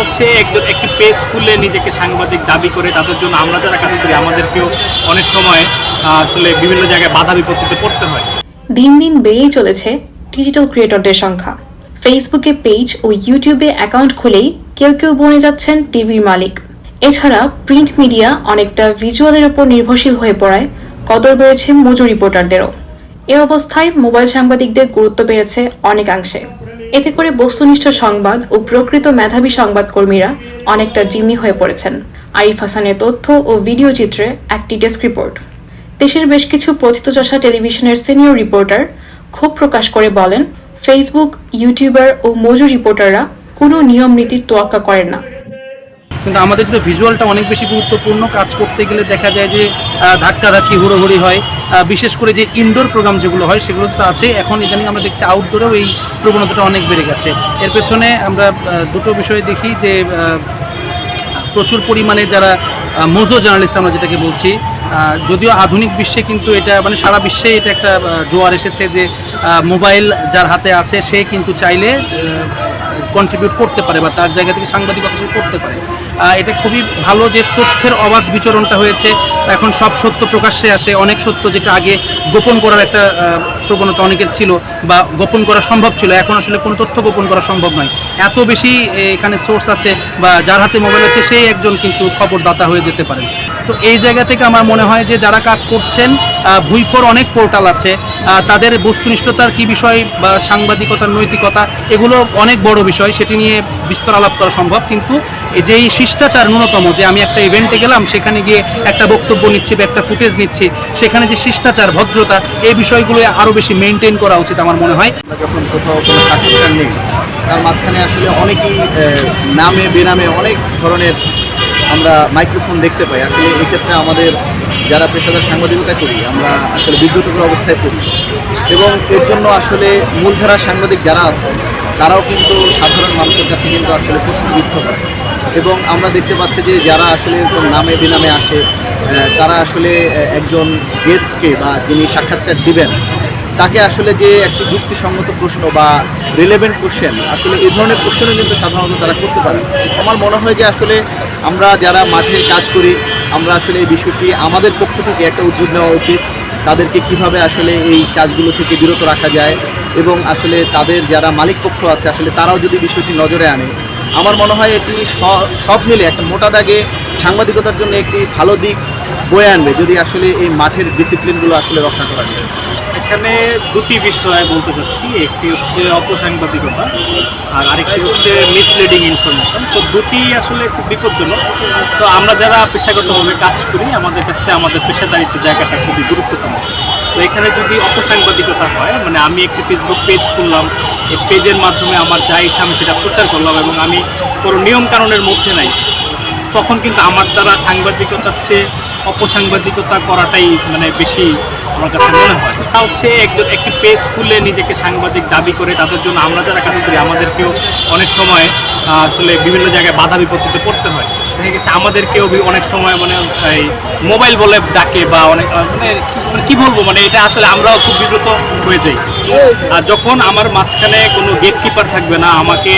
হচ্ছে একজন একটি পেজ খুললে নিজেকে সাংবাদিক দাবি করে, তাদের জন্য আমরা যারা কাজ করি, আমাদেরকেও অনেক সময় আসলে বিভিন্ন জায়গায় বাধা বিপত্তিতে পড়তে হয়। দিন দিন বেড়েই চলেছে ডিজিটাল ক্রিয়েটরদের সংখ্যা। ফেসবুকে পেজ ও ইউটিউবে অ্যাকাউন্ট খুলেই কেউ কেউ বনে যাচ্ছেন টিভির মালিক। এছাড়া প্রিন্ট মিডিয়া অনেকটা ভিজুয়ালের উপর নির্ভরশীল হয়ে পড়ায় কদর বেড়েছে মজুর রিপোর্টারদেরও এ অবস্থায় মোবাইল সাংবাদিকদের গুরুত্ব বেড়েছে অনেকাংশে। এতে করে বস্তুনিষ্ঠ সংবাদ ও প্রকৃত মেধাবী সংবাদকর্মীরা অনেকটা জিম্মি হয়ে পড়েছেন। আরিফ হাসানের তথ্য ও ভিডিও চিত্রে একটি ডেস্ক রিপোর্ট। দেশের বেশ কিছু প্রথিতযশা টেলিভিশনের সিনিয়র রিপোর্টার ক্ষোভ প্রকাশ করে বলেন, ফেসবুক, ইউটিউবার ও মজুর রিপোর্টাররা কোনো নিয়ম নীতির তোয়াক্কা করেন না। কিন্তু আমাদের জন্য ভিজুয়ালটা অনেক বেশি গুরুত্বপূর্ণ। কাজ করতে গেলে দেখা যায় যে ধাক্কাধাক্কি, হুড়োহুড়ি হয়। বিশেষ করে যে ইনডোর প্রোগ্রাম যেগুলো হয়, সেগুলো তো আছে। এখন ইদানিং আমরা দেখছি আউটডোরেও এই প্রবণতাটা অনেক বেড়ে গেছে। এর পেছনে আমরা দুটো বিষয় দেখি যে প্রচুর পরিমাণে যারা মোজো জার্নালিস্ট আমরা যেটাকে বলছি যদিও আধুনিক বিশ্বে কিন্তু এটা মানে সারা বিশ্বে এটা একটা জোয়ার এসেছে যে মোবাইল যার হাতে আছে, সে কিন্তু চাইলে কন্ট্রিবিউট করতে পারে বা তার জায়গা থেকে সাংবাদিকতা সে করতে পারে। এটা খুবই ভালো যে তথ্যের অবাধ বিচরণটা হয়েছে। এখন সব সত্য প্রকাশ্যে আসে। অনেক সত্য যেটা আগে গোপন করার একটা প্রবণতা অনেকের ছিল বা গোপন করা সম্ভব ছিল। এখন আসলে কোনো তথ্য গোপন করা সম্ভব নয়। এত বেশি এখানে সোর্স আছে বা যার হাতে মোবাইল আছে সেই একজন কিন্তু খবরদাতা হয়ে যেতে পারেন। তো এই জায়গা থেকে আমার মনে হয় যে যারা কাজ করছেন আহ, ভুইফোর অনেক পোর্টাল আছে। তাদের বস্তুনিষ্ঠতার কি বিষয় বা সাংবাদিকতার নৈতিকতা এগুলো অনেক বড় বিষয়। সেটি নিয়ে বিস্তর আলাপ করা সম্ভব, কিন্তু যে এই শিষ্টাচার ন্যূনতম, যে আমি একটা ইভেন্টে গেলাম, সেখানে গিয়ে একটা বক্তব্য নিচ্ছি বা একটা ফুটেজ নিচ্ছি, সেখানে যে শিষ্টাচার, ভদ্রতা, এই বিষয়গুলো আরও বেশি মেনটেন করা উচিত আমার মনে হয়। যখন কোথাও কোনো সাক্ষাৎকার নেই, তার মাঝখানে আসলে অনেকেই নামে, বেনামে অনেক ধরনের আমরা মাইক্রোফোন দেখতে পাই। আসলে এক্ষেত্রে আমাদের যারা পেশাদার সাংবাদিকতা করি, আমরা আসলে বিব্রতকর অবস্থায় করি এবং এর জন্য আসলে মূলধারার সাংবাদিক যারা আছে তারাও কিন্তু সাধারণ মানুষের কাছে কিন্তু আসলে প্রশ্নবিদ্ধ হয় এবং আমরা দেখতে পাচ্ছি যে যারা আসলে এরকম নামে বেনামে আসে তারা আসলে একজন গেস্টকে বা যিনি সাক্ষাৎকার দিবেন, তাকে আসলে যে একটি যুক্তিসঙ্গত প্রশ্ন বা রিলেভেন্ট কোশ্চেন আসলে এই ধরনের কোশ্চেনও কিন্তু সাধারণত তারা করতে পারে আমার মনে হয় যে আসলে আমরা যারা মাঠে কাজ করি, আমরা আসলে এই বিষয়টি আমাদের পক্ষ থেকে একটা উদ্যোগ নেওয়া উচিত। তাদেরকে কীভাবে আসলে এই কাজগুলো থেকে বিরত রাখা যায় এবং আসলে তাদের যারা মালিক পক্ষ আছে আসলে তারাও যদি বিষয়টি নজরে আনে আমার মনে হয় এটি সব মিলে একটা মোটা দাগে সাংবাদিকতার জন্য একটি ভালো দিক বয়ে আনবে যদি আসলে এই মাঠের ডিসিপ্লিনগুলো আসলে রক্ষা করা যায়। এখানে দুটি বিষয় বলতে চাচ্ছি একটি হচ্ছে অপসাংবাদিকতা আর আরেকটি হচ্ছে মিসলিডিং ইনফরমেশন তো দুটি আসলে খুব বিপজ্জনক। তো আমরা যারা পেশাগতভাবে কাজ করি আমাদের কাছে আমাদের পেশাদারিত্ব জায়গাটা খুবই গুরুত্বপূর্ণ। তো এখানে যদি অপসাংবাদিকতা হয় মানে আমি একটি ফেসবুক পেজ খুললাম, এই পেজের মাধ্যমে আমার যা ইচ্ছা আমি সেটা প্রচার করলাম এবং আমি কোনো নিয়মকানুনের মধ্যে নাই, তখন কিন্তু আমার দ্বারা সাংবাদিকতার চেয়ে অপসাংবাদিকতা করাটাই মানে বেশি আমার কাছে মনে হয়। তা হচ্ছে একজন একটি পেজ খুললে নিজেকে সাংবাদিক দাবি করে, তাদের জন্য আমরা যারা কাজ করি, আমাদেরকেও অনেক সময় আসলে বিভিন্ন জায়গায় বাধা বিপত্তিতে পড়তে হয়। দেখা আমাদেরকেও অনেক সময় মানে মোবাইল বলে ডাকে বা অনেক মানে কি বলব মানে এটা আসলে আমরাও খুব বিব্রত হয়ে যাই। আর যখন আমার মাঝখানে কোনো গেট কিপার থাকবে না, আমাকে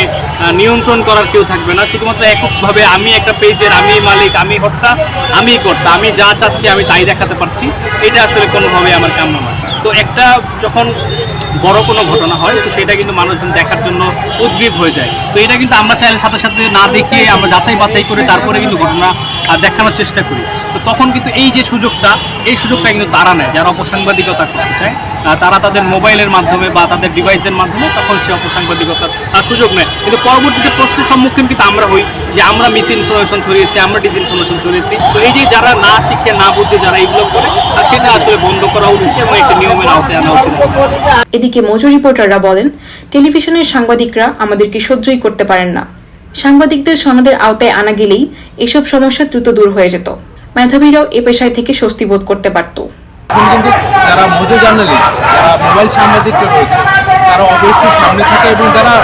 নিয়ন্ত্রণ করার কেউ থাকবে না, শুধুমাত্র এককভাবে আমি একটা পেজের, আমি মালিক, আমি হত্যা আমি কর্তা, আমি যা চাচ্ছি আমি তাই দেখাতে পারছি। এটা আসলে কোনোভাবে আমার কাম্য নয়। তো একটা যখন বড় কোনো ঘটনা হয়, তো সেটা কিন্তু মানুষজন দেখার জন্য উদ্গ্রীব হয়ে যায়। তো এটা কিন্তু আমরা চাইলে সাথে সাথে না দেখিয়ে আমরা যাচাই বাছাই করে তারপরে কিন্তু ঘটনা দেখানোর চেষ্টা করি। তো তখন কিন্তু এই যে সুযোগটা, এই সুযোগটা কিন্তু তারা নেয়, যারা অপসাংবাদিকতা করতে চায় তারা তাদের মোবাইলের মাধ্যমে বা তাদের ডিভাইসের মাধ্যমে তখন সে অপসাংবাদিকতার সুযোগ নেয়। কিন্তু পরবর্তীতে প্রশ্নের সম্মুখীন কিন্তু আমরা হই যে আমরা মিস ইনফরমেশন ছড়িয়েছি, আমরা ডিসইনফরমেশন ছড়িয়েছি। তো এই যে যারা না শিখে, না বুঝে যারা এইগুলো করে সেটা আসলে বন্ধ করা উচিত এবং একটি নিয়মের আওতায় আনা উচিত। এদিকে মজুর রিপোর্টাররা বলেন, টেলিভিশনের সাংবাদিকরা আমাদেরকে সহ্যই করতে পারেন না। সাংবাদিকদের সনদের আওতায় আনা গেলেই এসব সমস্যা দ্রুত দূর হয়ে যেত। মেধাবীরাও এ পেশায় থেকে স্বস্তি বোধ করতে পারত। যারা মজু জার্নালিস্ট, যারা মোবাইল সাংবাদিকরা রয়েছে, তারা অবশ্যই সামনে থাকে এবং যারা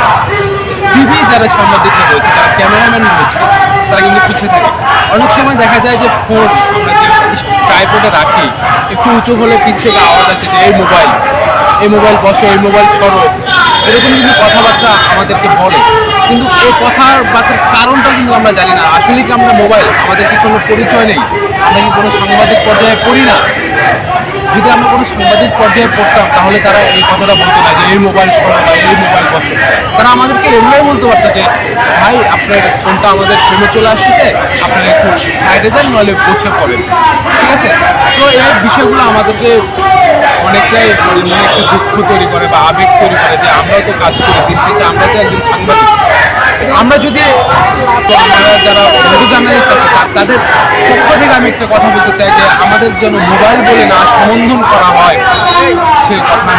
টিভি যারা সাংবাদিকরা রয়েছে, যারা ক্যামেরাম্যান রয়েছে, তারা কিন্তু পিছিয়ে থাকে। অনেক সময় দেখা যায় যে ফোন, আমরা যে ট্রাইপোডে রাখি, একটু উঁচু হলে পিছ থেকে আওয়াজ আসে যে, এই মোবাইল। এই মোবাইল বসো, এই মোবাইল সরো, এরকম কিন্তু কথাবার্তা আমাদেরকে বলে। কিন্তু এই কথাবার্তার কারণটা কিন্তু আমরা জানি না। আসলে কি আমরা মোবাইল? আমাদের কি কোনো পরিচয় নেই? আমরা কি কোনো সাংবাদিক পর্যায়ে পড়ি না? যদি আমরা কোনো সাংবাদিক পর্যায়ে পড়তাম, তাহলে তারা এই কথাটা বলতো না যে, এই মোবাইল সরা বা এই মোবাইল বসে। তারা আমাদেরকে এমনিও বলতে পারতো যে, ভাই, আপনার ফোনটা আমাদের ফোনে চলে আসছে, আপনারা একটু সাইডে দেন নইলে বসে পড়েন। ঠিক আছে? তো এই বিষয়গুলো আমাদেরকে অনেকটাই মানে একটু দুঃখ তৈরি করে বা আবেগ তৈরি করে যে আমরাও তো কাজ করে দিচ্ছি, যে আমরা তো একজন সাংবাদিক। আমরা যদি যারা জার্নালিস্ট তাদের পক্ষ থেকে আমি একটা কথা বলতে চাই যে আমাদের যেন মোবাইল বলে না সম্বোধন করা হয়, সেই কথা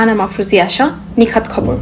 আনা মাফরুজি আশা, নিখাত খবর।